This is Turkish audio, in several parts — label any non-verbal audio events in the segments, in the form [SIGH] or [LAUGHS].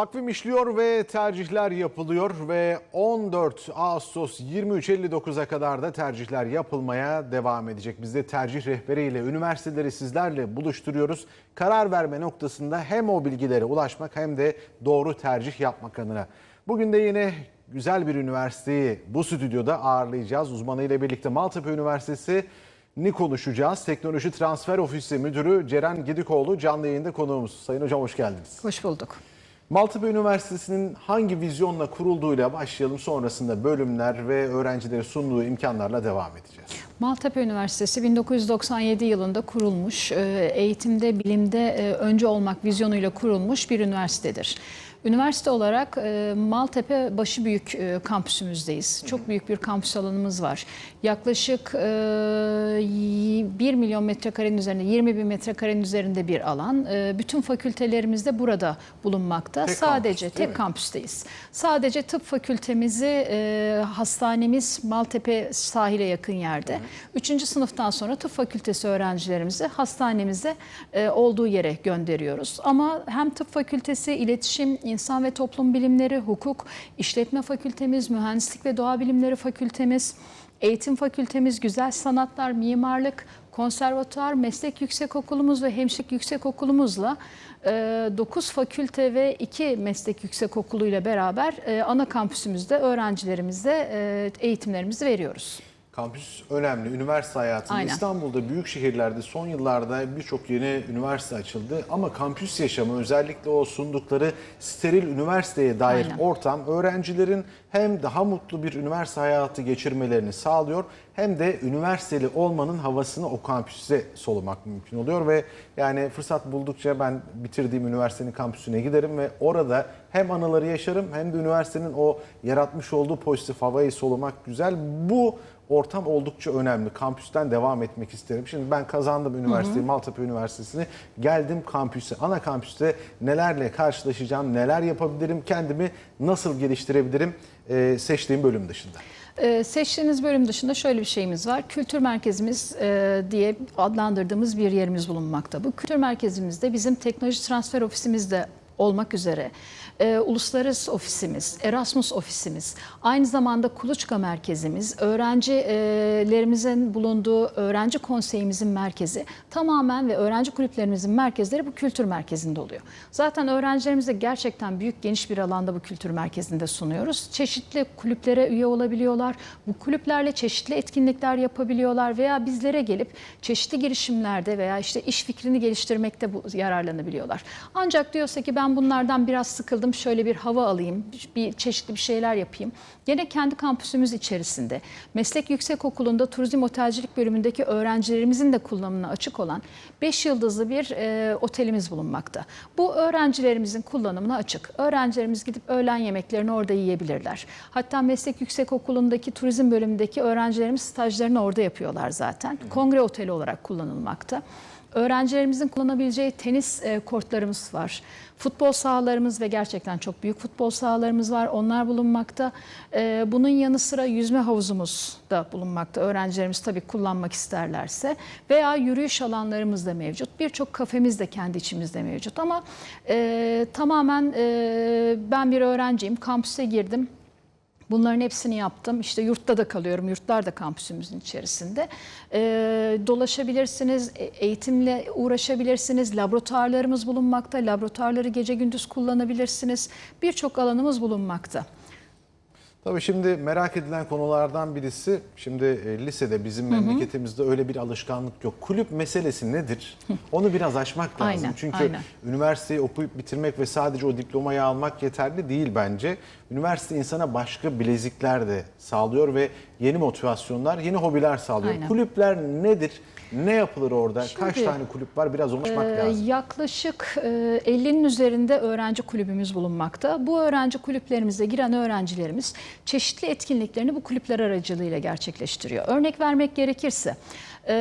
Takvim işliyor ve tercihler yapılıyor ve 14 Ağustos 23.59'a kadar da tercihler yapılmaya devam edecek. Biz de tercih rehberiyle üniversiteleri sizlerle buluşturuyoruz. Karar verme noktasında hem o bilgilere ulaşmak hem de doğru tercih yapmak adına. Bugün de yine güzel bir üniversiteyi bu stüdyoda ağırlayacağız. Uzmanıyla birlikte Maltepe Üniversitesi ni konuşacağız. Teknoloji Transfer Ofisi Müdürü Ceren Gidikoğlu canlı yayında konuğumuz. Sayın Hocam hoş geldiniz. Hoş bulduk. Maltepe Üniversitesi'nin hangi vizyonla kurulduğuyla başlayalım. Sonrasında bölümler ve öğrencilere sunduğu imkanlarla devam edeceğiz. Maltepe Üniversitesi 1997 yılında kurulmuş, e, eğitimde, bilimde e, önce olmak vizyonuyla kurulmuş bir üniversitedir. Üniversite olarak e, Maltepe başı büyük e, kampüsümüzdeyiz. Çok büyük bir kampüs alanımız var. Yaklaşık e, 1 milyon metrekarenin üzerinde, 20 bin metrekarenin üzerinde bir alan. E, Bütün fakültelerimiz de burada bulunmakta. Tek Sadece kampüs, değil mi? tek kampüsteyiz. Sadece tıp fakültemizi e, hastanemiz Maltepe sahile yakın yerde. Üçüncü sınıftan sonra tıp fakültesi öğrencilerimizi hastanemizde e, olduğu yere gönderiyoruz. Ama hem tıp fakültesi, iletişim, insan ve toplum bilimleri, hukuk, işletme fakültemiz, mühendislik ve doğa bilimleri fakültemiz, eğitim fakültemiz, güzel sanatlar, mimarlık, konservatuar, meslek yüksekokulumuz ve hemşirelik yüksekokulumuzla 9 fakülte ve 2 meslek yüksekokulu ile beraber e, ana kampüsümüzde öğrencilerimize e, eğitimlerimizi veriyoruz. Kampüs önemli. Üniversite hayatında Aynen. İstanbul'da büyük şehirlerde son yıllarda birçok yeni üniversite açıldı. Ama kampüs yaşamı özellikle o sundukları steril üniversiteye dair Aynen. ortam öğrencilerin hem daha mutlu bir üniversite hayatı geçirmelerini sağlıyor hem de üniversiteli olmanın havasını o kampüste solumak mümkün oluyor ve yani fırsat buldukça ben bitirdiğim üniversitenin kampüsüne giderim ve orada hem anıları yaşarım hem de üniversitenin o yaratmış olduğu pozitif havayı solumak güzel. Bu ortam oldukça önemli. Kampüsten devam etmek isterim. Şimdi ben kazandım üniversiteyi, Maltepe Üniversitesi'ni. Geldim kampüse, ana kampüste nelerle karşılaşacağım, neler yapabilirim, kendimi nasıl geliştirebilirim e, seçtiğim bölüm dışında. Ee, seçtiğiniz bölüm dışında şöyle bir şeyimiz var. Kültür merkezimiz e, diye adlandırdığımız bir yerimiz bulunmakta. Bu kültür merkezimizde bizim teknoloji transfer ofisimiz de olmak üzere e, uluslararası ofisimiz, Erasmus ofisimiz, aynı zamanda Kuluçka merkezimiz, öğrencilerimizin bulunduğu öğrenci konseyimizin merkezi tamamen ve öğrenci kulüplerimizin merkezleri bu kültür merkezinde oluyor. Zaten öğrencilerimize gerçekten büyük geniş bir alanda bu kültür merkezinde sunuyoruz. Çeşitli kulüplere üye olabiliyorlar. Bu kulüplerle çeşitli etkinlikler yapabiliyorlar veya bizlere gelip çeşitli girişimlerde veya işte iş fikrini geliştirmekte bu, yararlanabiliyorlar. Ancak diyorsa ki ben bunlardan biraz sıkıldım şöyle bir hava alayım, bir çeşitli bir şeyler yapayım. Gene kendi kampüsümüz içerisinde Meslek Yüksekokulu'nda Turizm Otelcilik bölümündeki öğrencilerimizin de kullanımına açık olan 5 yıldızlı bir e, otelimiz bulunmakta. Bu öğrencilerimizin kullanımına açık. Öğrencilerimiz gidip öğlen yemeklerini orada yiyebilirler. Hatta Meslek Yüksekokulu'ndaki turizm bölümündeki öğrencilerimiz stajlarını orada yapıyorlar zaten. Kongre oteli olarak kullanılmakta. Öğrencilerimizin kullanabileceği tenis e, kortlarımız var. Futbol sahalarımız ve gerçekten çok büyük futbol sahalarımız var. Onlar bulunmakta. E, bunun yanı sıra yüzme havuzumuz da bulunmakta. Öğrencilerimiz tabii kullanmak isterlerse. Veya yürüyüş alanlarımız da mevcut. Birçok kafemiz de kendi içimizde mevcut. Ama e, tamamen e, ben bir öğrenciyim. Kampüse girdim. Bunların hepsini yaptım. İşte yurtta da kalıyorum. Yurtlar da kampüsümüzün içerisinde. Ee, dolaşabilirsiniz, e- eğitimle uğraşabilirsiniz. Laboratuvarlarımız bulunmakta. Laboratuvarları gece gündüz kullanabilirsiniz. Birçok alanımız bulunmakta. Tabii şimdi merak edilen konulardan birisi, şimdi e, lisede bizim memleketimizde öyle bir alışkanlık yok. Kulüp meselesi nedir? [LAUGHS] Onu biraz aşmak lazım. Aynen, Çünkü aynen. üniversiteyi okuyup bitirmek ve sadece o diplomayı almak yeterli değil bence. Üniversite insana başka bilezikler de sağlıyor ve yeni motivasyonlar, yeni hobiler sağlıyor. Aynen. Kulüpler nedir? Ne yapılır orada? Kaç Şimdi, tane kulüp var? Biraz onu açmak Ee, lazım. Yaklaşık e, 50'nin üzerinde öğrenci kulübümüz bulunmakta. Bu öğrenci kulüplerimize giren öğrencilerimiz çeşitli etkinliklerini bu kulüpler aracılığıyla gerçekleştiriyor. Örnek vermek gerekirse e,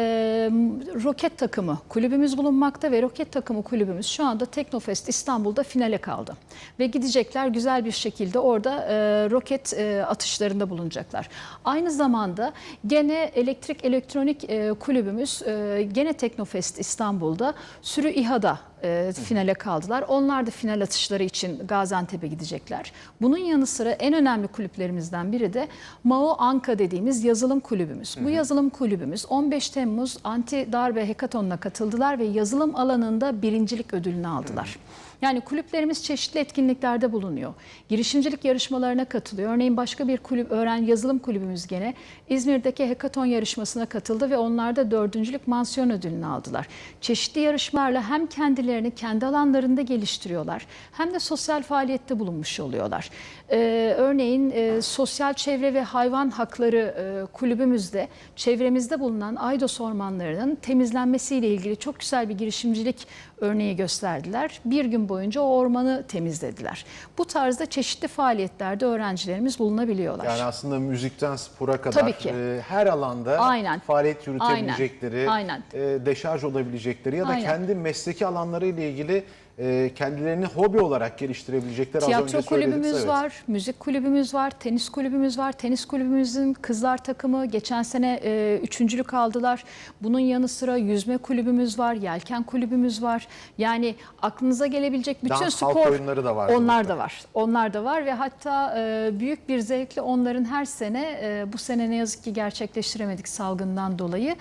roket takımı kulübümüz bulunmakta ve roket takımı kulübümüz şu anda Teknofest İstanbul'da finale kaldı. Ve gidecekler güzel bir şekilde orada e, roket e, atışlarında bulunacaklar. Aynı zamanda gene elektrik elektronik e, kulübümüz e, gene Teknofest İstanbul'da sürü İHA'da e, finale kaldılar. Onlar da final atışları için Gaziantep'e gidecekler. Bunun yanı sıra en önemli kulüplerimizden biri de MAO Anka dediğimiz yazılım kulübümüz. Bu yazılım kulübümüz 15 Temmuz anti darbe hekatonuna katıldılar ve yazılım alanında birincilik ödülünü aldılar. Yani kulüplerimiz çeşitli etkinliklerde bulunuyor. Girişimcilik yarışmalarına katılıyor. Örneğin başka bir kulüp, öğren yazılım kulübümüz gene İzmir'deki hekaton yarışmasına katıldı ve onlar da dördüncülük mansiyon ödülünü aldılar. Çeşitli yarışmalarla hem kendilerini kendi alanlarında geliştiriyorlar hem de sosyal faaliyette bulunmuş oluyorlar. Ee, örneğin e, sosyal çevre ve hayvan hakları e, kulübümüzde çevremizde bulunan Aydos ormanlarının temizlenmesiyle ilgili çok güzel bir girişimcilik örneği gösterdiler. Bir gün boyunca o ormanı temizlediler. Bu tarzda çeşitli faaliyetlerde öğrencilerimiz bulunabiliyorlar. Yani aslında müzikten spora kadar Tabii ki. e, her alanda Aynen. faaliyet yürütebilecekleri, Aynen. e, deşarj olabilecekleri ya da Aynen. kendi mesleki alanları ile ilgili e, kendilerini hobi olarak geliştirebilecekleri az Tiyatro kulübümüz Evet. var, müzik kulübümüz var, tenis kulübümüz var. Tenis kulübümüzün kızlar takımı geçen sene e, üçüncülük aldılar. Bunun yanı sıra yüzme kulübümüz var, yelken kulübümüz var. Yani aklınıza gelebilecek bütün Dans, spor oyunları da var Onlar burada. da var. Onlar da var ve hatta e, büyük bir zevkle onların her sene e, bu sene ne yazık ki gerçekleştiremedik salgından dolayı.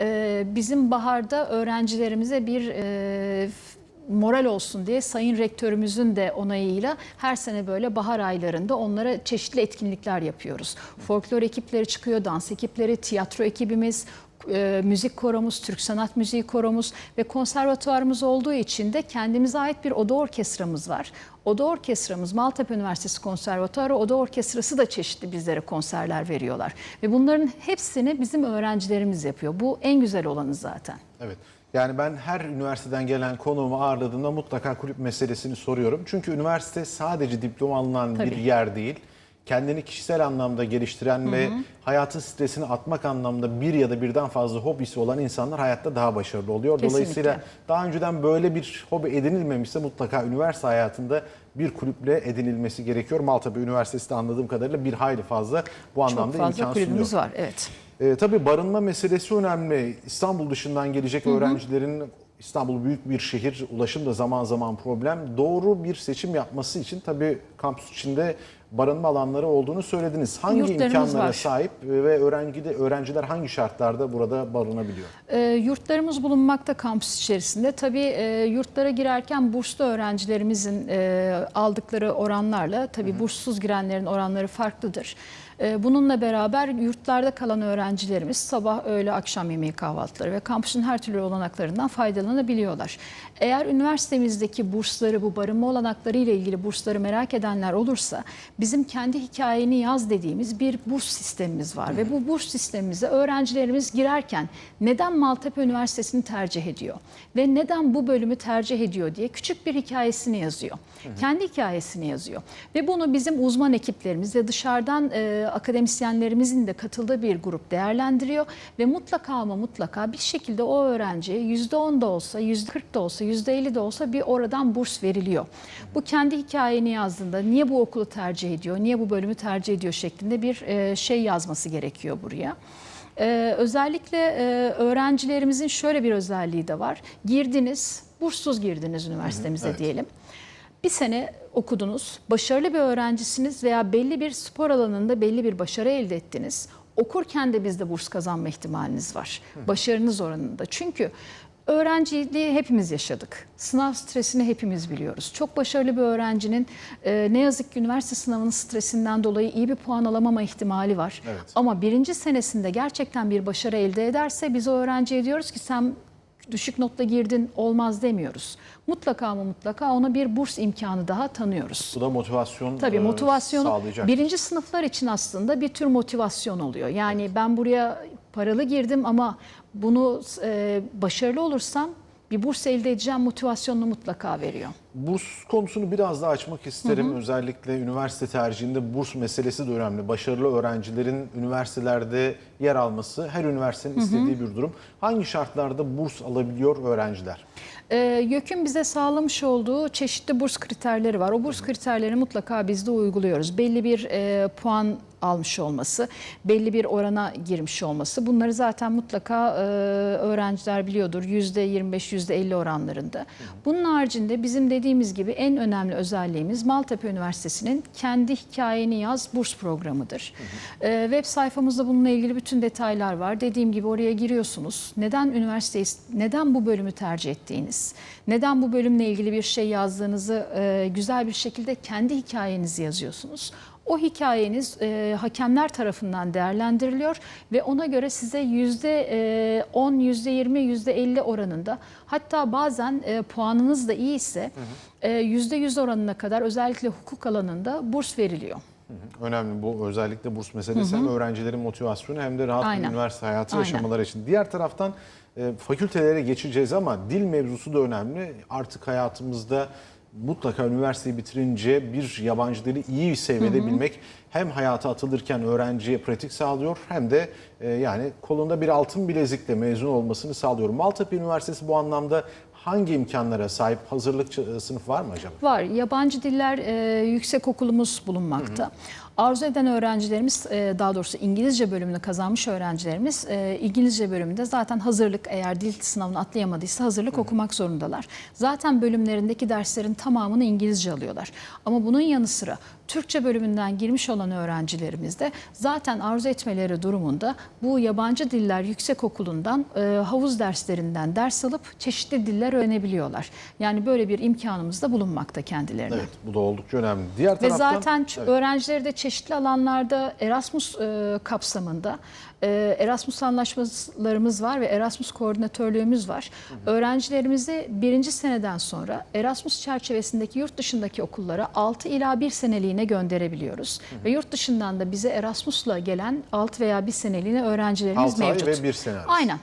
E, bizim baharda öğrencilerimize bir e, moral olsun diye Sayın Rektörümüzün de onayıyla her sene böyle bahar aylarında onlara çeşitli etkinlikler yapıyoruz. Folklor ekipleri çıkıyor, dans ekipleri, tiyatro ekibimiz, e, müzik koromuz, Türk sanat müziği koromuz ve konservatuvarımız olduğu için de kendimize ait bir oda orkestramız var. Oda orkestramız Maltepe Üniversitesi Konservatuarı Oda Orkestrası da çeşitli bizlere konserler veriyorlar. Ve bunların hepsini bizim öğrencilerimiz yapıyor. Bu en güzel olanı zaten. Evet. Yani ben her üniversiteden gelen konuğumu ağırladığımda mutlaka kulüp meselesini soruyorum. Çünkü üniversite sadece diploma alınan bir Tabii. yer değil. Kendini kişisel anlamda geliştiren ve hayatın stresini atmak anlamda bir ya da birden fazla hobisi olan insanlar hayatta daha başarılı oluyor. Kesinlikle. Dolayısıyla daha önceden böyle bir hobi edinilmemişse mutlaka üniversite hayatında bir kulüple edinilmesi gerekiyor. Maltepe Üniversitesi de anladığım kadarıyla bir hayli fazla bu anlamda Çok fazla imkan kulübümüz sunuyor. var. Evet. E, tabii barınma meselesi önemli. İstanbul dışından gelecek öğrencilerin İstanbul büyük bir şehir, ulaşım da zaman zaman problem. Doğru bir seçim yapması için tabii kampüs içinde barınma alanları olduğunu söylediniz. Hangi Yurtlarımız imkanlara var. sahip ve öğrenci öğrenciler hangi şartlarda burada barınabiliyor? E, yurtlarımız bulunmakta kampüs içerisinde. Tabii e, yurtlara girerken burslu öğrencilerimizin e, aldıkları oranlarla tabii burssuz girenlerin oranları farklıdır. E, bununla beraber yurtlarda kalan öğrencilerimiz sabah, öğle, akşam yemeği kahvaltıları ve kampüsün her türlü olanaklarından faydalanabiliyorlar. Eğer üniversitemizdeki bursları, bu barınma olanakları ile ilgili bursları merak edenler olursa bizim kendi hikayeni yaz dediğimiz bir burs sistemimiz var ve bu burs sistemimize öğrencilerimiz girerken neden Maltepe Üniversitesi'ni tercih ediyor ve neden bu bölümü tercih ediyor diye küçük bir hikayesini yazıyor. Kendi hikayesini yazıyor ve bunu bizim uzman ekiplerimiz ve dışarıdan e, akademisyenlerimizin de katıldığı bir grup değerlendiriyor ve mutlaka ama mutlaka bir şekilde o öğrenciye %10 da olsa, %40 da olsa, %50 de olsa bir oradan burs veriliyor. Bu kendi hikayeni yazdığında niye bu okulu tercih ediyor, niye bu bölümü tercih ediyor şeklinde bir e, şey yazması gerekiyor buraya. Ee, özellikle e, öğrencilerimizin şöyle bir özelliği de var. Girdiniz, burssuz girdiniz üniversitemize evet. diyelim. Bir sene okudunuz, başarılı bir öğrencisiniz veya belli bir spor alanında belli bir başarı elde ettiniz. Okurken de bizde burs kazanma ihtimaliniz var. Başarınız oranında. Çünkü öğrenciliği hepimiz yaşadık. Sınav stresini hepimiz biliyoruz. Çok başarılı bir öğrencinin e, ne yazık ki üniversite sınavının stresinden dolayı iyi bir puan alamama ihtimali var. Evet. Ama birinci senesinde gerçekten bir başarı elde ederse biz o öğrenciye diyoruz ki sen düşük notla girdin olmaz demiyoruz. Mutlaka ama mutlaka ona bir burs imkanı daha tanıyoruz. Bu da motivasyon Tabii e, motivasyonu sağlayacak. birinci sınıflar için aslında bir tür motivasyon oluyor. Yani ben buraya paralı girdim ama bunu e, başarılı olursam bir burs elde edeceğim motivasyonunu mutlaka veriyor. Burs konusunu biraz daha açmak isterim. Özellikle üniversite tercihinde burs meselesi de önemli. Başarılı öğrencilerin üniversitelerde yer alması her üniversitenin istediği bir durum. Hangi şartlarda burs alabiliyor öğrenciler? Ee, YÖK'ün bize sağlamış olduğu çeşitli burs kriterleri var. O burs kriterlerini mutlaka biz de uyguluyoruz. Belli bir e, puan almış olması, belli bir orana girmiş olması. Bunları zaten mutlaka e, öğrenciler biliyordur. %25, %50 oranlarında. Bunun haricinde bizim dediğimiz gibi en önemli özelliğimiz Maltepe Üniversitesi'nin kendi hikayeni yaz burs programıdır. E, web sayfamızda bununla ilgili bütün detaylar var. Dediğim gibi oraya giriyorsunuz. Neden üniversiteyi, neden bu bölümü tercih ettiğiniz, neden bu bölümle ilgili bir şey yazdığınızı e, güzel bir şekilde kendi hikayenizi yazıyorsunuz. O hikayeniz e, hakemler tarafından değerlendiriliyor ve ona göre size yüzde e, 10, yüzde 20, yüzde 50 oranında hatta bazen e, puanınız da iyi ise e, yüzde 100 oranına kadar özellikle hukuk alanında burs veriliyor. Önemli bu özellikle burs meselesi hem öğrencilerin motivasyonu hem de rahat bir Aynen. üniversite hayatı Aynen. yaşamaları için. Diğer taraftan e, fakültelere geçeceğiz ama dil mevzusu da önemli. Artık hayatımızda mutlaka üniversiteyi bitirince bir yabancı dili iyi bir seviyede bilmek hem hayata atılırken öğrenciye pratik sağlıyor hem de e, yani kolunda bir altın bilezikle mezun olmasını sağlıyor. Maltepe Üniversitesi bu anlamda hangi imkanlara sahip hazırlık ç- sınıf var mı acaba? Var. Yabancı diller e, yüksek okulumuz bulunmakta. Arzu eden öğrencilerimiz, e, daha doğrusu İngilizce bölümünü kazanmış öğrencilerimiz e, İngilizce bölümünde zaten hazırlık eğer dil sınavını atlayamadıysa hazırlık okumak zorundalar. Zaten bölümlerindeki derslerin tamamını İngilizce alıyorlar. Ama bunun yanı sıra Türkçe bölümünden girmiş olan öğrencilerimiz de zaten arzu etmeleri durumunda bu yabancı diller yüksek okulundan e, havuz derslerinden ders alıp çeşitli diller öğrenebiliyorlar. Yani böyle bir imkanımız da bulunmakta kendilerine. Evet bu da oldukça önemli. Diğer Ve taraftan zaten ç- Evet. öğrencileri de çeşitli alanlarda Erasmus e, kapsamında e, Erasmus anlaşmalarımız var ve Erasmus koordinatörlüğümüz var. Öğrencilerimizi birinci seneden sonra Erasmus çerçevesindeki yurt dışındaki okullara 6 ila 1 seneliğine gönderebiliyoruz. Ve yurt dışından da bize Erasmus'la gelen 6 veya 1 seneliğine öğrencilerimiz Altı ay mevcut. ve bir sene arası. Aynen.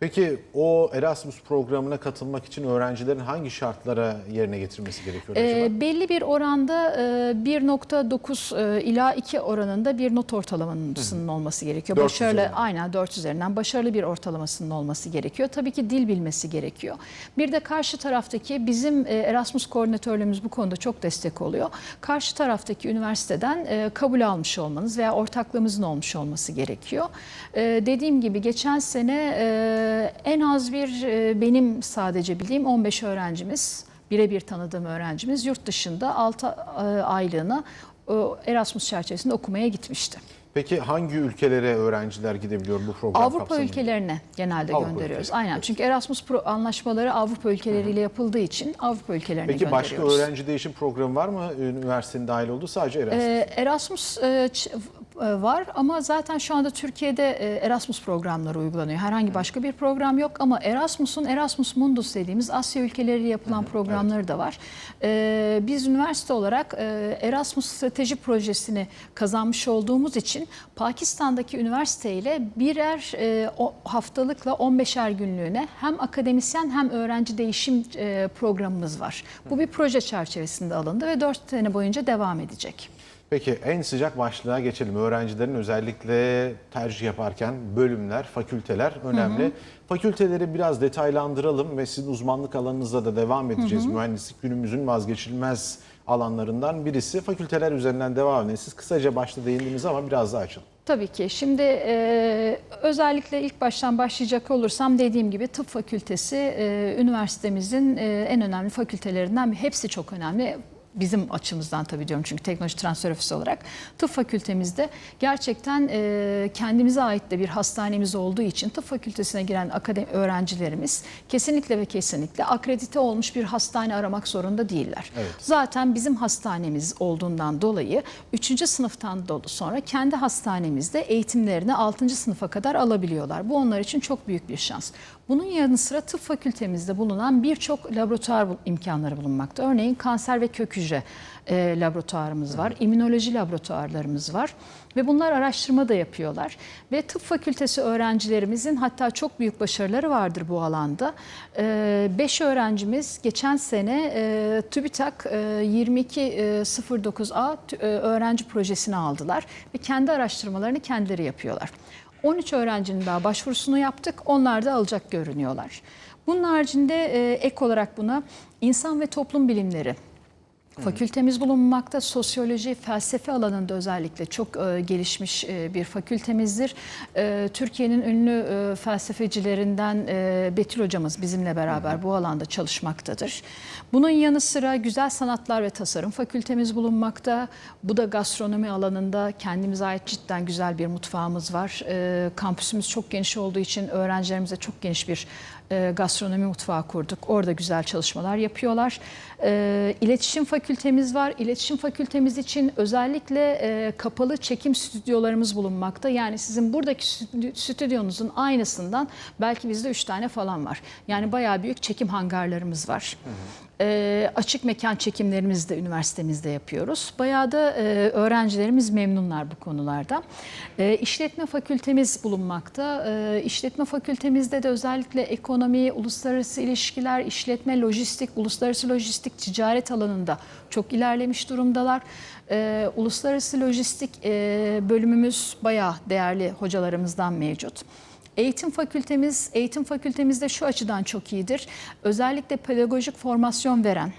Peki o Erasmus programına katılmak için öğrencilerin hangi şartlara yerine getirmesi gerekiyor acaba? E, belli bir oranda e, 1.9 e, ila 2 oranında bir not ortalamasının olması gerekiyor. Dört Başarılı üzerinden. aynen 4 üzerinden başarılı bir ortalamasının olması gerekiyor. Tabii ki dil bilmesi gerekiyor. Bir de karşı taraftaki bizim e, Erasmus koordinatörlüğümüz bu konuda çok destek oluyor. Karşı taraftaki üniversiteden e, kabul almış olmanız veya ortaklığımızın olmuş olması gerekiyor. E, dediğim gibi geçen sene e, en az bir e, benim sadece bildiğim 15 öğrencimiz birebir tanıdığım öğrencimiz yurt dışında 6 aylığına e, Erasmus çerçevesinde okumaya gitmişti. Peki hangi ülkelere öğrenciler gidebiliyor bu program Avrupa kapsamında? ülkelerine genelde Avrupa gönderiyoruz. ülkeleri, Aynen. evet. Çünkü Erasmus pro- anlaşmaları Avrupa ülkeleriyle yapıldığı için Avrupa ülkelerine Peki başka gönderiyoruz. öğrenci değişim programı var mı üniversitenin dahil olduğu sadece Erasmus? Ee, Erasmus e, var ama zaten şu anda Türkiye'de e, Erasmus programları uygulanıyor. Herhangi başka bir program yok ama Erasmus'un Erasmus Mundus dediğimiz Asya ülkeleriyle yapılan programları da var. Ee, Biz üniversite olarak e, Erasmus Strateji Projesi'ni kazanmış olduğumuz için Pakistan'daki üniversiteyle birer e, haftalıkla 15'er günlüğüne hem akademisyen hem öğrenci değişim e, programımız var. Bu bir proje çerçevesinde alındı ve 4 sene boyunca devam edecek. Peki en sıcak başlığa geçelim. Öğrencilerin özellikle tercih yaparken bölümler, fakülteler önemli. Fakülteleri biraz detaylandıralım ve sizin uzmanlık alanınızda da devam edeceğiz. Mühendislik günümüzün vazgeçilmez alanlarından birisi. Fakülteler üzerinden devam edin. Siz kısaca başta değindiniz ama biraz daha açın. Tabii ki. Şimdi e, özellikle ilk baştan başlayacak olursam dediğim gibi tıp fakültesi e, üniversitemizin e, en önemli fakültelerinden. Hepsi çok önemli. Bizim açımızdan tabii diyorum çünkü teknoloji transfer ofisi olarak tıp fakültemizde gerçekten e, kendimize ait de bir hastanemiz olduğu için tıp fakültesine giren akademi öğrencilerimiz kesinlikle ve kesinlikle akredite olmuş bir hastane aramak zorunda değiller. Evet. Zaten bizim hastanemiz olduğundan dolayı 3. sınıftan dolu sonra kendi hastanemizde eğitimlerini 6. sınıfa kadar alabiliyorlar. Bu onlar için çok büyük bir şans. Bunun yanı sıra tıp fakültemizde bulunan birçok laboratuvar imkanları bulunmakta. Örneğin kanser ve kök hücre e, laboratuvarımız var, immünoloji laboratuvarlarımız var ve bunlar araştırma da yapıyorlar. Ve tıp fakültesi öğrencilerimizin hatta çok büyük başarıları vardır bu alanda. 5 öğrencimiz geçen sene e, TÜBİTAK e, 2209A tü- e, öğrenci projesini aldılar ve kendi araştırmalarını kendileri yapıyorlar. 13 öğrencinin daha başvurusunu yaptık. Onlar da alacak görünüyorlar. Bunun haricinde e, ek olarak buna insan ve toplum bilimleri Fakültemiz bulunmakta. Sosyoloji, felsefe alanında özellikle çok e, gelişmiş e, bir fakültemizdir. E, Türkiye'nin ünlü e, felsefecilerinden e, Betül hocamız bizimle beraber bu alanda çalışmaktadır. Bunun yanı sıra Güzel Sanatlar ve Tasarım Fakültemiz bulunmakta. Bu da gastronomi alanında kendimize ait cidden güzel bir mutfağımız var. E, kampüsümüz çok geniş olduğu için öğrencilerimize çok geniş bir e, gastronomi mutfağı kurduk. Orada güzel çalışmalar yapıyorlar. E, iletişim fakültemiz var. İletişim fakültemiz için özellikle e, kapalı çekim stüdyolarımız bulunmakta. Yani sizin buradaki stüdyo- stüdyonuzun aynısından belki bizde 3 tane falan var. Yani bayağı büyük çekim hangarlarımız var. E, açık mekan çekimlerimizi de üniversitemizde yapıyoruz. Bayağı da e, öğrencilerimiz memnunlar bu konularda. E, işletme fakültemiz bulunmakta. E, işletme fakültemizde de özellikle ekonomi, uluslararası ilişkiler, işletme, lojistik, uluslararası lojistik, ticaret alanında çok ilerlemiş durumdalar. E, uluslararası lojistik e, bölümümüz bayağı değerli hocalarımızdan mevcut. Eğitim fakültemiz, eğitim fakültemizde şu açıdan çok iyidir. Özellikle pedagojik formasyon veren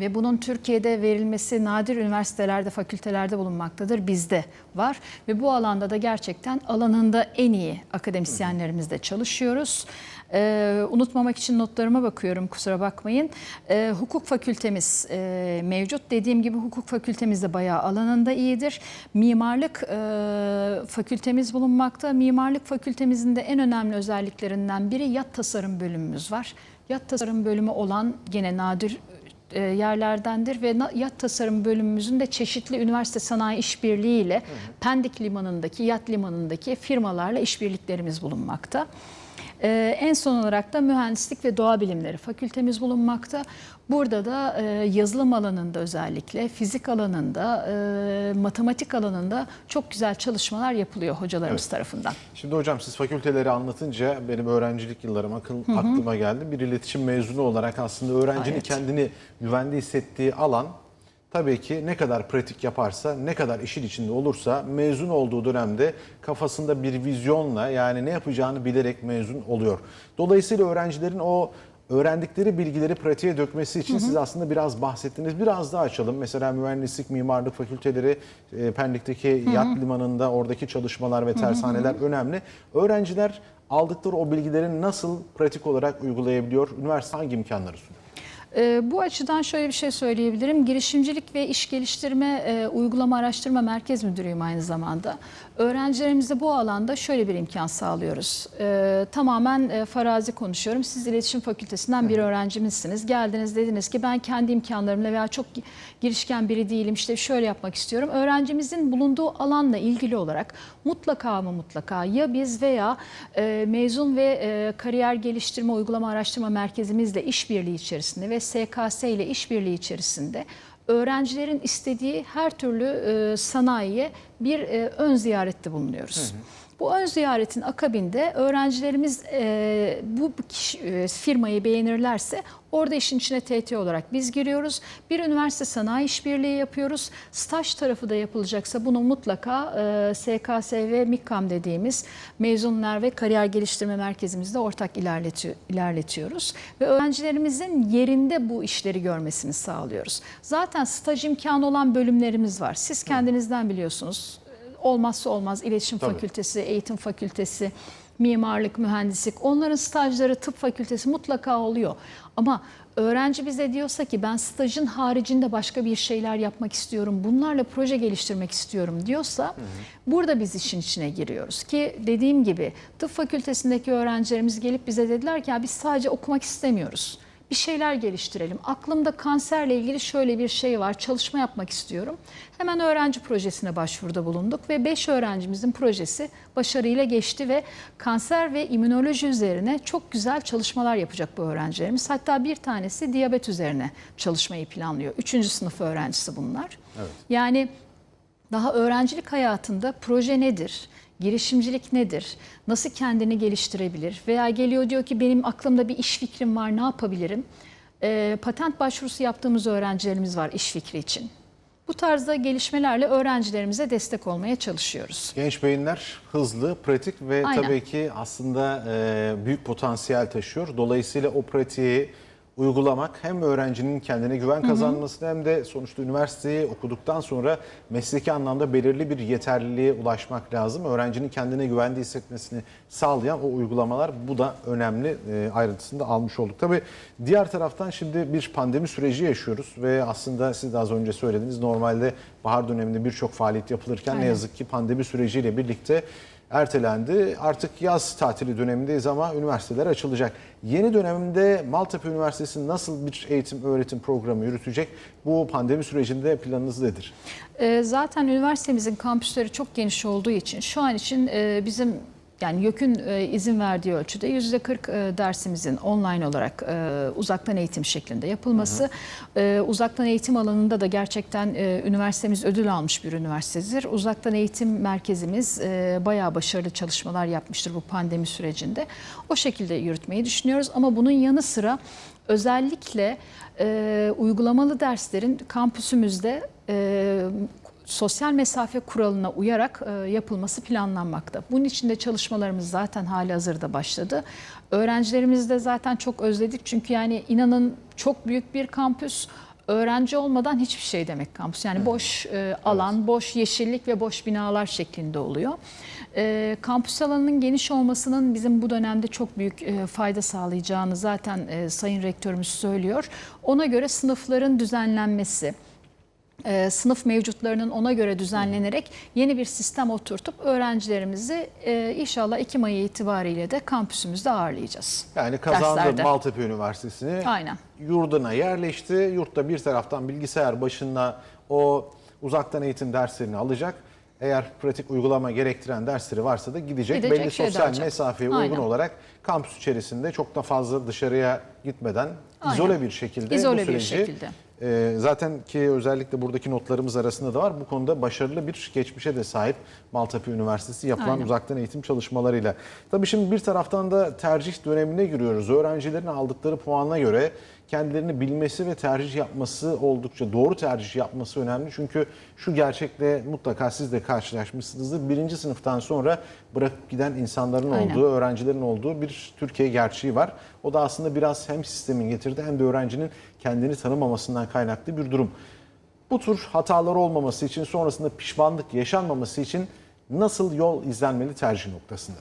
ve bunun Türkiye'de verilmesi nadir üniversitelerde, fakültelerde bulunmaktadır. Bizde var ve bu alanda da gerçekten alanında en iyi akademisyenlerimizle çalışıyoruz. Ee, unutmamak için notlarıma bakıyorum kusura bakmayın. Ee, hukuk fakültemiz e, mevcut. Dediğim gibi hukuk fakültemiz de bayağı alanında iyidir. Mimarlık e, fakültemiz bulunmakta. Mimarlık fakültemizin de en önemli özelliklerinden biri yat tasarım bölümümüz var. Yat tasarım bölümü olan gene nadir e, yerlerdendir ve yat tasarım bölümümüzün de çeşitli üniversite sanayi işbirliği ile Pendik Limanı'ndaki, yat limanındaki firmalarla işbirliklerimiz bulunmakta. Ee, en son olarak da mühendislik ve doğa bilimleri fakültemiz bulunmakta. Burada da e, yazılım alanında özellikle fizik alanında, e, matematik alanında çok güzel çalışmalar yapılıyor hocalarımız Evet. tarafından. Şimdi hocam siz fakülteleri anlatınca benim öğrencilik yıllarım akıl aklıma geldi. Bir iletişim mezunu olarak aslında öğrencinin Evet. kendini güvende hissettiği alan tabii ki ne kadar pratik yaparsa, ne kadar işin içinde olursa mezun olduğu dönemde kafasında bir vizyonla yani ne yapacağını bilerek mezun oluyor. Dolayısıyla öğrencilerin o öğrendikleri bilgileri pratiğe dökmesi için siz aslında biraz bahsettiniz. Biraz daha açalım. Mesela mühendislik, mimarlık fakülteleri, e, Pendik'teki yat limanında oradaki çalışmalar ve tersaneler önemli. Öğrenciler aldıkları o bilgileri nasıl pratik olarak uygulayabiliyor? Üniversite hangi imkanları sunuyor? Ee, Bu açıdan şöyle bir şey söyleyebilirim. Girişimcilik ve İş Geliştirme e, Uygulama Araştırma Merkez Müdürüyüm aynı zamanda. Öğrencilerimize bu alanda şöyle bir imkan sağlıyoruz. Ee, tamamen e, farazi konuşuyorum. Siz İletişim Fakültesinden bir öğrencimizsiniz. Geldiniz dediniz ki ben kendi imkanlarımla veya çok gi- girişken biri değilim işte şöyle yapmak istiyorum. Öğrencimizin bulunduğu alanla ilgili olarak mutlaka mı mutlaka ya biz veya e, mezun ve e, kariyer geliştirme uygulama araştırma merkezimizle işbirliği içerisinde ve SKS ile işbirliği içerisinde öğrencilerin istediği her türlü e, sanayiye bir e, ön ziyarette bulunuyoruz. Bu ön ziyaretin akabinde öğrencilerimiz e, bu kişi- e, firmayı beğenirlerse orada işin içine TT olarak biz giriyoruz. Bir üniversite sanayi işbirliği yapıyoruz. Staj tarafı da yapılacaksa bunu mutlaka e, SKS ve MİKKAM dediğimiz mezunlar ve kariyer geliştirme merkezimizde ortak ilerleti- ilerletiyoruz. Ve öğrencilerimizin yerinde bu işleri görmesini sağlıyoruz. Zaten staj imkanı olan bölümlerimiz var. Siz kendinizden biliyorsunuz olmazsa olmaz iletişim Tabii. fakültesi, eğitim fakültesi, mimarlık, mühendislik onların stajları tıp fakültesi mutlaka oluyor. Ama öğrenci bize diyorsa ki ben stajın haricinde başka bir şeyler yapmak istiyorum, bunlarla proje geliştirmek istiyorum diyorsa burada biz işin içine giriyoruz. Ki dediğim gibi tıp fakültesindeki öğrencilerimiz gelip bize dediler ki ya biz sadece okumak istemiyoruz. Bir şeyler geliştirelim. Aklımda kanserle ilgili şöyle bir şey var. Çalışma yapmak istiyorum. Hemen öğrenci projesine başvuruda bulunduk ve 5 öğrencimizin projesi başarıyla geçti ve kanser ve immünoloji üzerine çok güzel çalışmalar yapacak bu öğrencilerimiz. Hatta bir tanesi diyabet üzerine çalışmayı planlıyor. Üçüncü sınıf öğrencisi bunlar. Yani daha öğrencilik hayatında proje nedir? Girişimcilik nedir? Nasıl kendini geliştirebilir? Veya geliyor diyor ki benim aklımda bir iş fikrim var ne yapabilirim? Ee, patent başvurusu yaptığımız öğrencilerimiz var iş fikri için. Bu tarzda gelişmelerle öğrencilerimize destek olmaya çalışıyoruz. Genç beyinler hızlı, pratik ve Aynen. tabii ki aslında e, büyük potansiyel taşıyor. Dolayısıyla o pratiği uygulamak hem öğrencinin kendine güven kazanmasını hem de sonuçta üniversiteyi okuduktan sonra mesleki anlamda belirli bir yeterliliğe ulaşmak lazım. Öğrencinin kendine güvende hissetmesini sağlayan o uygulamalar bu da önemli e, ayrıntısını da almış olduk. Tabii diğer taraftan şimdi bir pandemi süreci yaşıyoruz ve aslında siz de az önce söylediniz normalde bahar döneminde birçok faaliyet yapılırken ne Aynen. yazık ki pandemi süreciyle birlikte ertelendi. Artık yaz tatili dönemindeyiz ama üniversiteler açılacak. Yeni dönemde Maltepe Üniversitesi nasıl bir eğitim öğretim programı yürütecek? Bu pandemi sürecinde planınız nedir? Ee, Zaten üniversitemizin kampüsleri çok geniş olduğu için şu an için e, bizim yani YÖK'ün e, izin verdiği ölçüde %40 e, dersimizin online olarak e, uzaktan eğitim şeklinde yapılması. E, Uzaktan eğitim alanında da gerçekten üniversitemiz ödül almış bir üniversitedir. Uzaktan eğitim merkezimiz bayağı başarılı çalışmalar yapmıştır bu pandemi sürecinde. O şekilde yürütmeyi düşünüyoruz ama bunun yanı sıra özellikle uygulamalı derslerin kampüsümüzde sosyal mesafe kuralına uyarak e, yapılması planlanmakta. Bunun için de çalışmalarımız zaten hali hazırda başladı. Öğrencilerimizi de zaten çok özledik çünkü yani inanın çok büyük bir kampüs. Öğrenci olmadan hiçbir şey demek kampüs. Yani boş e, alan, boş yeşillik ve boş binalar şeklinde oluyor. E, kampüs alanının geniş olmasının bizim bu dönemde çok büyük e, fayda sağlayacağını zaten e, Sayın Rektörümüz söylüyor. Ona göre sınıfların düzenlenmesi, e, sınıf mevcutlarının ona göre düzenlenerek yeni bir sistem oturtup öğrencilerimizi e, inşallah Ekim ayı itibariyle de kampüsümüzde ağırlayacağız. Yani kazandı Derslerde. Maltepe Üniversitesi'ni. Aynen. Yurduna yerleşti. Yurtta bir taraftan bilgisayar başında o uzaktan eğitim derslerini alacak. Eğer pratik uygulama gerektiren dersleri varsa da gidecek. Gidecek, Belli şeyde sosyal alacak. mesafeye Aynen. uygun olarak kampüs içerisinde çok da fazla dışarıya gitmeden Aynen. izole bir şekilde İzole bu bir süreci şekilde. E, zaten ki özellikle buradaki notlarımız arasında da var. Bu konuda başarılı bir geçmişe de sahip Maltepe Üniversitesi yapılan Aynen. uzaktan eğitim çalışmalarıyla. Tabii şimdi bir taraftan da tercih dönemine giriyoruz. Öğrencilerin aldıkları puana göre kendilerini bilmesi ve tercih yapması oldukça doğru tercih yapması önemli. Çünkü şu gerçekle mutlaka siz de karşılaşmışsınızdır. Birinci sınıftan sonra bırakıp giden insanların Aynen. olduğu, öğrencilerin olduğu bir Türkiye gerçeği var. O da aslında biraz hem sistemin getirdiği hem de öğrencinin kendini tanımamasından kaynaklı bir durum. Bu tür hatalar olmaması için sonrasında pişmanlık yaşanmaması için nasıl yol izlenmeli tercih noktasında?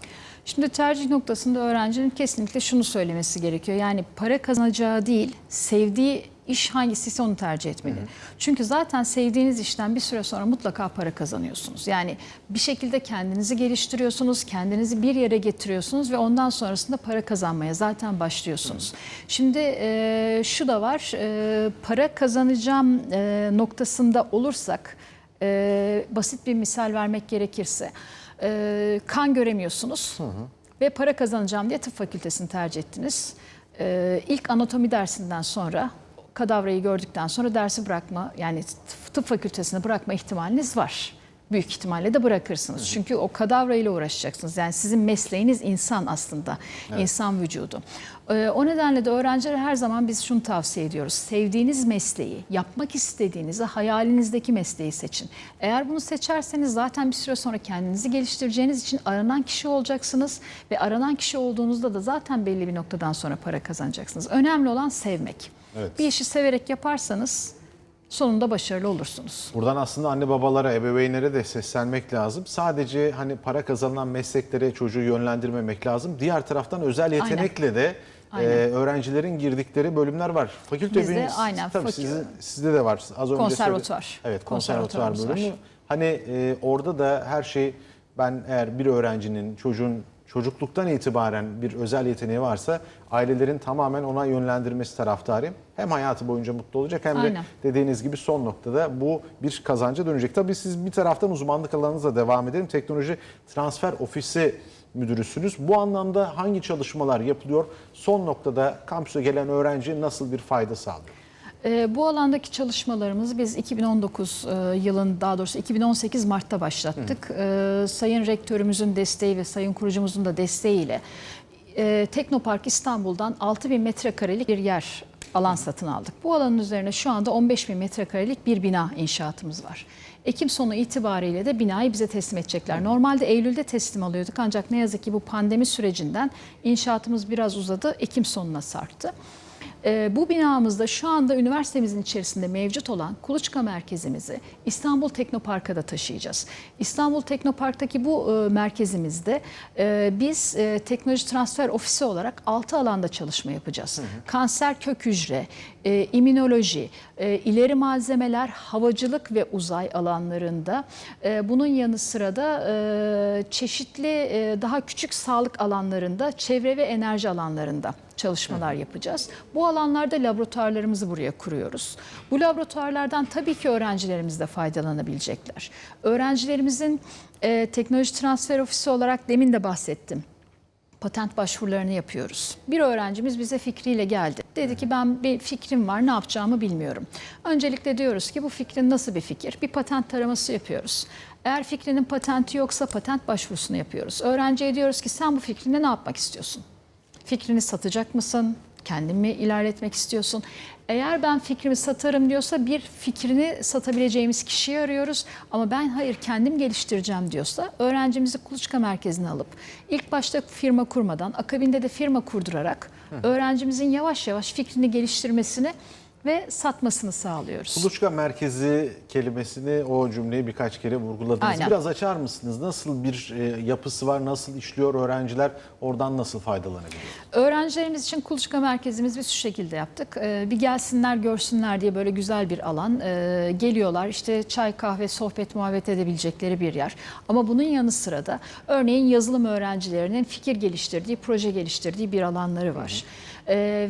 Şimdi tercih noktasında öğrencinin kesinlikle şunu söylemesi gerekiyor. Yani para kazanacağı değil, sevdiği iş hangisiyse onu tercih etmeli. Çünkü zaten sevdiğiniz işten bir süre sonra mutlaka para kazanıyorsunuz. Yani bir şekilde kendinizi geliştiriyorsunuz, kendinizi bir yere getiriyorsunuz ve ondan sonrasında para kazanmaya zaten başlıyorsunuz. Şimdi e, şu da var, e, para kazanacağım e, noktasında olursak, e, basit bir misal vermek gerekirse, e, kan göremiyorsunuz ve para kazanacağım diye tıp fakültesini tercih ettiniz. E, ilk anatomi dersinden sonra kadavrayı gördükten sonra dersi bırakma yani tıp fakültesini bırakma ihtimaliniz var. Büyük ihtimalle de bırakırsınız. Çünkü o kadavra ile uğraşacaksınız. Yani sizin mesleğiniz insan aslında. insan vücudu. Ee, o nedenle de öğrencilere her zaman biz şunu tavsiye ediyoruz. Sevdiğiniz mesleği, yapmak istediğinizi, hayalinizdeki mesleği seçin. Eğer bunu seçerseniz zaten bir süre sonra kendinizi geliştireceğiniz için aranan kişi olacaksınız ve aranan kişi olduğunuzda da zaten belli bir noktadan sonra para kazanacaksınız. Önemli olan sevmek. Evet. Bir işi severek yaparsanız sonunda başarılı olursunuz. Buradan aslında anne babalara, ebeveynlere de seslenmek lazım. Sadece hani para kazanılan mesleklere çocuğu yönlendirmemek lazım. Diğer taraftan özel yetenekle de Aynen. e, öğrencilerin girdikleri bölümler var. Fakülte Bizde bünyesi- aynen, tabii fakü- sizin, sizde de var. Az önce Konservatuvar. Evet, konservatuvar Konservatuvarımız bölümü. var. Hani e, orada da her şey ben eğer bir öğrencinin, çocuğun çocukluktan itibaren bir özel yeteneği varsa ailelerin tamamen ona yönlendirmesi taraftarıyım. Hem hayatı boyunca mutlu olacak hem de Aynen. dediğiniz gibi son noktada bu bir kazanca dönecek. Tabii siz bir taraftan uzmanlık alanınıza devam edelim. Teknoloji Transfer Ofisi müdürüsünüz. Bu anlamda hangi çalışmalar yapılıyor? Son noktada kampüse gelen öğrenci nasıl bir fayda sağlıyor? Ee, bu alandaki çalışmalarımızı biz 2019 e, yılın daha doğrusu 2018 Mart'ta başlattık. Ee, Sayın Rektörümüzün desteği ve Sayın Kurucumuzun da desteğiyle e, Teknopark İstanbul'dan 6000 metrekarelik bir yer alan satın aldık. Bu alanın üzerine şu anda 15 bin metrekarelik bir bina inşaatımız var. Ekim sonu itibariyle de binayı bize teslim edecekler. Normalde Eylül'de teslim alıyorduk ancak ne yazık ki bu pandemi sürecinden inşaatımız biraz uzadı. Ekim sonuna sarktı. Ee, bu binamızda şu anda üniversitemizin içerisinde mevcut olan kuluçka merkezimizi İstanbul Teknopark'a da taşıyacağız. İstanbul Teknopark'taki bu e, merkezimizde e, biz e, teknoloji transfer ofisi olarak 6 alanda çalışma yapacağız. Kanser kök hücre, e, immünoloji, e, ileri malzemeler, havacılık ve uzay alanlarında. E, bunun yanı sıra da e, çeşitli e, daha küçük sağlık alanlarında, çevre ve enerji alanlarında çalışmalar yapacağız. Bu alanlarda laboratuvarlarımızı buraya kuruyoruz. Bu laboratuvarlardan tabii ki öğrencilerimiz de faydalanabilecekler. Öğrencilerimizin e, teknoloji transfer ofisi olarak demin de bahsettim patent başvurularını yapıyoruz. Bir öğrencimiz bize fikriyle geldi. Dedi ki ben bir fikrim var ne yapacağımı bilmiyorum. Öncelikle diyoruz ki bu fikrin nasıl bir fikir? Bir patent taraması yapıyoruz. Eğer fikrinin patenti yoksa patent başvurusunu yapıyoruz. Öğrenciye diyoruz ki sen bu fikrinde ne yapmak istiyorsun? Fikrini satacak mısın? Kendin mi ilerletmek istiyorsun? Eğer ben fikrimi satarım diyorsa bir fikrini satabileceğimiz kişiyi arıyoruz. Ama ben hayır kendim geliştireceğim diyorsa öğrencimizi kuluçka merkezine alıp ilk başta firma kurmadan akabinde de firma kurdurarak öğrencimizin yavaş yavaş fikrini geliştirmesini ve satmasını sağlıyoruz. Kuluçka merkezi kelimesini o cümleyi birkaç kere vurguladınız. Aynen. Biraz açar mısınız? Nasıl bir e, yapısı var? Nasıl işliyor öğrenciler? Oradan nasıl faydalanabiliyor? Öğrencilerimiz için kuluçka merkezimiz biz şu şekilde yaptık. Ee, bir gelsinler görsünler diye böyle güzel bir alan. Ee, geliyorlar işte çay kahve sohbet muhabbet edebilecekleri bir yer. Ama bunun yanı sıra da örneğin yazılım öğrencilerinin fikir geliştirdiği, proje geliştirdiği bir alanları var. Ee,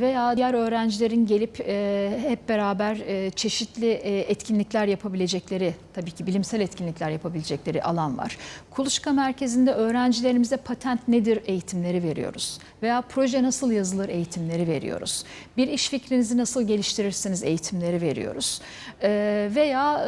veya diğer öğrencilerin gelip e, hep beraber e, çeşitli e, etkinlikler yapabilecekleri, tabii ki bilimsel etkinlikler yapabilecekleri alan var. Kuluçka merkezinde öğrencilerimize patent nedir eğitimleri veriyoruz. Veya proje nasıl yazılır eğitimleri veriyoruz. Bir iş fikrinizi nasıl geliştirirsiniz eğitimleri veriyoruz. Ee, veya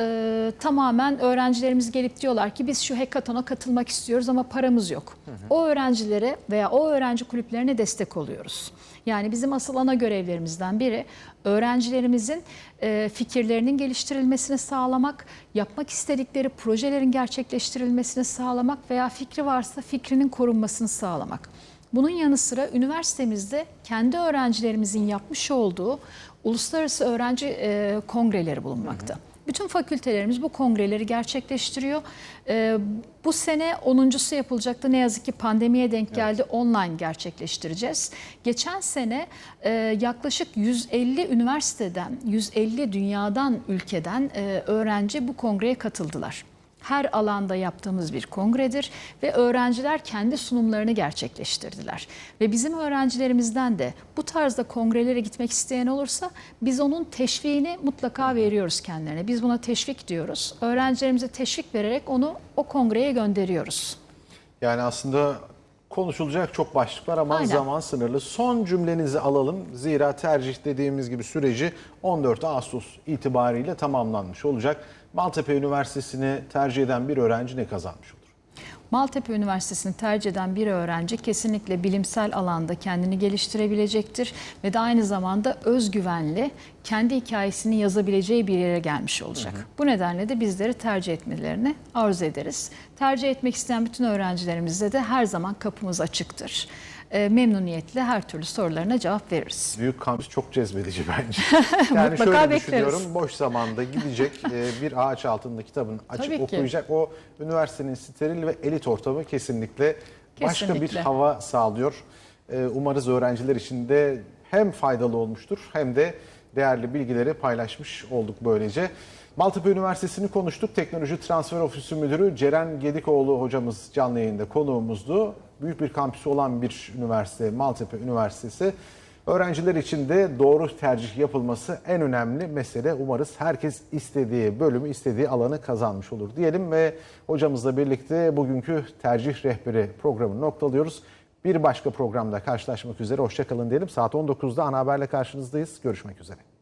tamamen öğrencilerimiz gelip diyorlar ki biz şu hackathon'a katılmak istiyoruz ama paramız yok. O öğrencilere veya o öğrenci kulüplerine destek oluyoruz. Yani bizim asıl ana görevlerimizden biri öğrencilerimizin e, fikirlerinin geliştirilmesini sağlamak, yapmak istedikleri projelerin gerçekleştirilmesini sağlamak veya fikri varsa fikrinin korunmasını sağlamak. Bunun yanı sıra üniversitemizde kendi öğrencilerimizin yapmış olduğu uluslararası öğrenci e, kongreleri bulunmakta. Bütün fakültelerimiz bu kongreleri gerçekleştiriyor. E, bu sene 10.sü yapılacaktı. Ne yazık ki pandemiye denk geldi. Online gerçekleştireceğiz. Geçen sene e, yaklaşık 150 üniversiteden, 150 dünyadan, ülkeden e, öğrenci bu kongreye katıldılar her alanda yaptığımız bir kongredir ve öğrenciler kendi sunumlarını gerçekleştirdiler. Ve bizim öğrencilerimizden de bu tarzda kongrelere gitmek isteyen olursa biz onun teşviğini mutlaka veriyoruz kendilerine. Biz buna teşvik diyoruz. Öğrencilerimize teşvik vererek onu o kongreye gönderiyoruz. Yani aslında konuşulacak çok başlık var ama Aynen. zaman sınırlı. Son cümlenizi alalım. Zira tercih dediğimiz gibi süreci 14 Ağustos itibariyle tamamlanmış olacak. Maltepe Üniversitesi'ni tercih eden bir öğrenci ne kazanmış olur? Maltepe Üniversitesi'ni tercih eden bir öğrenci kesinlikle bilimsel alanda kendini geliştirebilecektir ve de aynı zamanda özgüvenli, kendi hikayesini yazabileceği bir yere gelmiş olacak. Bu nedenle de bizleri tercih etmelerini arzu ederiz. Tercih etmek isteyen bütün öğrencilerimize de her zaman kapımız açıktır. E, memnuniyetle her türlü sorularına cevap veririz. Büyük kampüs çok cezbedici [LAUGHS] bence. Yani şöyle bekleriz. düşünüyorum. Boş zamanda gidecek e, bir ağaç altında kitabın açıp Tabii ki. okuyacak. O üniversitenin steril ve elit ortamı kesinlikle, başka bir Kesinlikle. hava sağlıyor. E, Umarız öğrenciler için de hem faydalı olmuştur hem de değerli bilgileri paylaşmış olduk böylece. Maltepe Üniversitesi'ni konuştuk. Teknoloji Transfer Ofisi Müdürü Ceren Gedikoğlu hocamız canlı yayında konuğumuzdu. Büyük bir kampüsü olan bir üniversite Maltepe Üniversitesi. Öğrenciler için de doğru tercih yapılması en önemli mesele. Umarız herkes istediği bölümü, istediği alanı kazanmış olur diyelim ve hocamızla birlikte bugünkü tercih rehberi programını noktalıyoruz. Bir başka programda karşılaşmak üzere. Hoşçakalın diyelim. Saat 19'da ana haberle karşınızdayız. Görüşmek üzere.